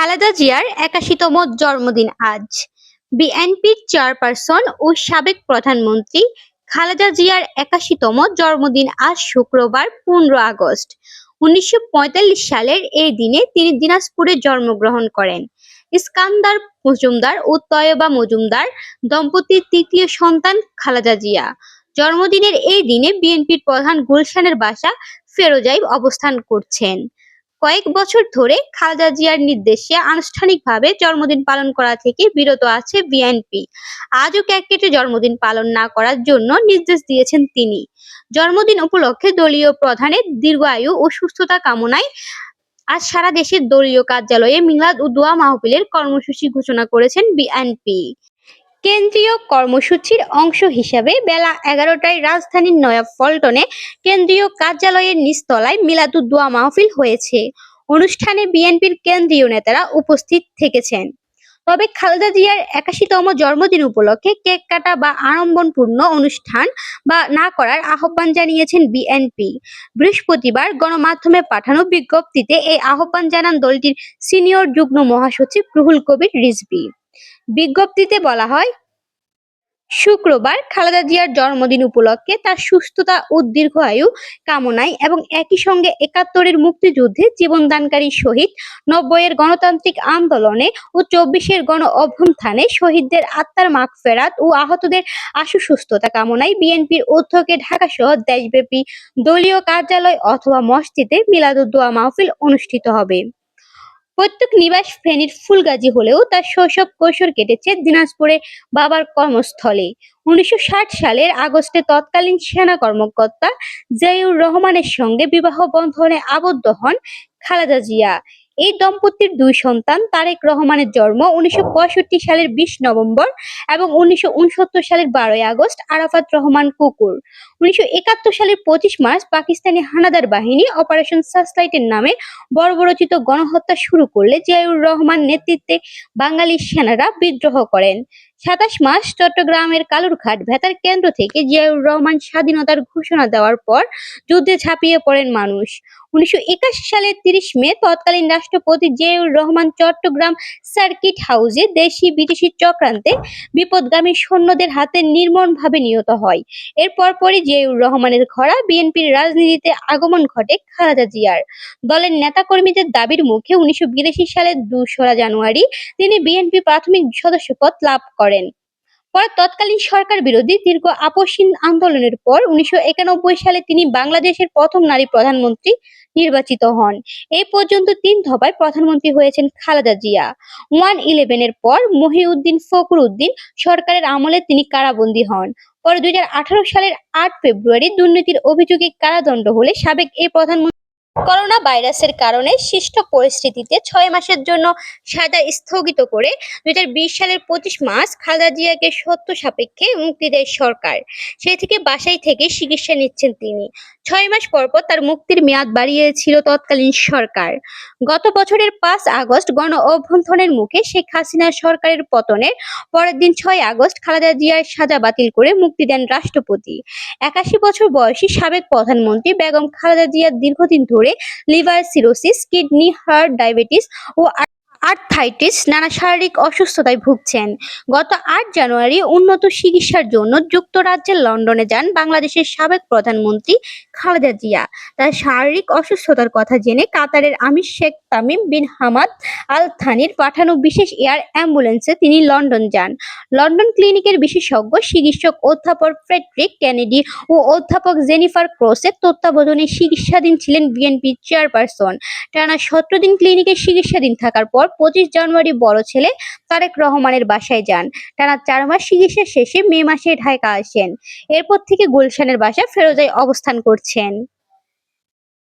খালেদা জিয়ার একাশিতম জন্মদিন আজ। বিএনপির চেয়ারপারসন ও সাবেক প্রধানমন্ত্রী খালেদা জিয়ার একাশিতম জন্মদিন আজ শুক্রবার পনেরো আগস্ট। উনিশশো পঁয়তাল্লিশ সালের এই দিনে তিনি দিনাজপুরে জন্মগ্রহণ করেন। ইস্কান্দার মজুমদার ও তয়বা মজুমদার দম্পতির তৃতীয় সন্তান খালেদা জিয়া। জন্মদিনের এই দিনে বিএনপির প্রধান গুলশানের বাসা ফেরোজায় অবস্থান করছেন। কয়েক বছর ধরে খালেদা জিয়ার নির্দেশে আনুষ্ঠানিকভাবে জন্মদিন পালন করা থেকে বিরত আছে বিএনপি। আজও কেক কেটে জন্মদিন পালন না করার জন্য নির্দেশ দিয়েছেন তিনি। জন্মদিন উপলক্ষে দলীয় প্রধানের দীর্ঘায়ু ও সুস্থতা কামনায় আজ সারা দেশের দলীয় কার্যালয়ে মিলাদ ও দোয়া মাহফিলের কর্মসূচি ঘোষণা করেছেন বিএনপি। কেন্দ্রীয় কর্মসূচির অংশ হিসাবে বেলা এগারোটায় রাজধানীর নয়া পল্টনে কেন্দ্রীয় কার্যালয়ের নিচতলায় মিলাদুদ্দোয়া মাহফিল হয়েছে। অনুষ্ঠানে বিএনপির কেন্দ্রীয় নেতারা উপস্থিত থেকেছেন। তবে খালেদা জিয়ার একাশিতম জন্মদিন উপলক্ষে কেক কাটা বা আড়ম্বরপূর্ণ অনুষ্ঠান বা না করার আহ্বান জানিয়েছেন বিএনপি। বৃহস্পতিবার গণমাধ্যমে পাঠানো বিজ্ঞপ্তিতে এই আহ্বান জানান দলটির সিনিয়র যুগ্ম মহাসচিব রুহুল কবির রিজভী। বিজ্ঞপ্তিতে বলা হয়, শুক্রবার খালেদা জিয়ার জন্মদিন উপলক্ষে তার সুস্থতা ও দীর্ঘায়ু কামনায় এবং একই সঙ্গে একাত্তরের মুক্তিযুদ্ধে জীবনদানকারী শহীদ নব্বইয়ের গণতান্ত্রিক আন্দোলনে ও চব্বিশের গণ অভ্যুত্থানে শহীদদের আত্মার মাগফেরাত ও আহতদের আশু সুস্থতা কামনায় বিএনপির উদ্যোগে ঢাকা সহ দেশব্যাপী দলীয় কার্যালয় অথবা মসজিদে মিলাদুদ্দোয়া মাহফিল অনুষ্ঠিত হবে। প্রত্যেক নিবাস ফেনীর ফুলগাজী হলেও তার শৈশব কৈশোর কেটেছে দিনাজপুরে বাবার কর্মস্থলে। উনিশশো ষাট সালের আগস্টে তৎকালীন সেনা কর্মকর্তা জিয়াউর রহমানের সঙ্গে বিবাহ বন্ধনে আবদ্ধ হন খালেদা জিয়া। এই দম্পতির দুই সন্তান, তারেক রহমানের জন্ম উনিশশো পঁয়ষট্টি সালের বিশ নভেম্বর এবং উনিশশো উনসত্তর সালের বারোই আগস্ট আরাফাত রহমান কুকুর। উনিশশো একাত্তর সালের পঁচিশ মার্চ পাকিস্তানি হানাদার বাহিনী অপারেশন সার্চলাইটের নামে বর্বরচিত গণহত্যা শুরু করলে জিয়াউর রহমান নেতৃত্বে বাঙালি সেনারা বিদ্রোহ করেন। সাতাশ মার্চ চট্টগ্রামের কালুরঘাট ভেতার কেন্দ্র থেকে জিয়াউর রহমান স্বাধীনতার ঘোষণা দেওয়ার পর যুদ্ধে ঝাঁপিয়ে পড়েন মানুষ। উনিশশো একাশি সালের তিরিশ মে তৎকালীন রাষ্ট্রপতি জিয়াউর রহমান চট্টগ্রাম সার্কিট হাউসে দেশি বিদেশি চক্রান্তে বিপদগামী সৈন্যদের হাতে নির্মমভাবে নিহত হয়। এর পরপরই জিয়াউর রহমানের ঘোড়া বিএনপির রাজনীতিতে আগমন ঘটে খালেদা জিয়ার। দলের নেতাকর্মীদের দাবির মুখে উনিশশো বিরাশি সালের দোসরা জানুয়ারি তিনি বিএনপি প্রাথমিক সদস্যপদ লাভ করেন। পরে তৎকালীন সরকার বিরোধী দীর্ঘ আপসীন আন্দোলনের পর উনিশশো একানব্বই সালে তিনি বাংলাদেশের প্রথম নারী প্রধানমন্ত্রী নির্বাচিত হন। এই পর্যন্ত তিন দফায় প্রধানমন্ত্রী হয়েছেন খালেদা জিয়া। ওয়ান ইলেভেনের পর মহিউদ্দিন ফখর উদ্দিন সরকারের আমলে তিনি কারাবন্দী হন। পরে দুই হাজার আঠারো সালের আট ফেব্রুয়ারি দুর্নীতির অভিযোগে কারাদণ্ড হলে সাবেক এই প্রধানমন্ত্রী করোনা ভাইরাসের কারণে সৃষ্ট পরিস্থিতিতে ছয় মাসের জন্য সাজা স্থগিত করে দু হাজার বিশ সালের পঁচিশ মার্চ খালেদা জিয়াকে সত্য সাপেক্ষে মুক্তি দেয় সরকার। সেই থেকে বাসায় থেকে চিকিৎসা নিচ্ছেন তিনি। ছয় মাস পর তার মুক্তির মেয়াদ বাড়িয়েছিল তৎকালীন সরকার। গত বছরের পাঁচ আগস্ট গণ অভ্যুত্থানের মুখে শেখ হাসিনা সরকারের পতনের পরের দিন ছয় আগস্ট খালেদা জিয়ার সাজা বাতিল করে মুক্তি দেন রাষ্ট্রপতি। একাশি বছর বয়সী সাবেক প্রধানমন্ত্রী বেগম খালেদা জিয়া দীর্ঘদিন ধরে liver cirrhosis kidney heart diabetes ও আর্থাইটিস নানা শারীরিক অসুস্থতায় ভুগছেন। গত আট জানুয়ারি উন্নত চিকিৎসার জন্য যুক্তরাজ্যের লন্ডনে যান বাংলাদেশের সাবেক প্রধানমন্ত্রী খালেদা জিয়া। তার শারীরিক অসুস্থতার কথা জেনে কাতারের আমির Sheikh Tamim bin Hamad Al থানির পাঠানো বিশেষ এয়ার অ্যাম্বুলেন্সে তিনি লন্ডন যান। লন্ডন ক্লিনিকের বিশেষজ্ঞ, চিকিৎসক অধ্যাপক ফ্রেডরিক কেনেডি ও অধ্যাপক জেনিফার ক্রোসের তত্ত্বাবধানে চিকিৎসাধীন ছিলেন বিএনপি চেয়ারপারসন। টানা সতেরো দিন ক্লিনিকে চিকিৎসাধীন থাকার পর পঁচিশ জানুয়ারি বড় ছেলে তারেক রহমানের বাসায় যান। টানা চার মাস চিকিৎসা শেষে মে মাসে ঢাকা আসেন। এরপর থেকে গুলশানের বাসায় ফেরোজায় অবস্থান করছেন।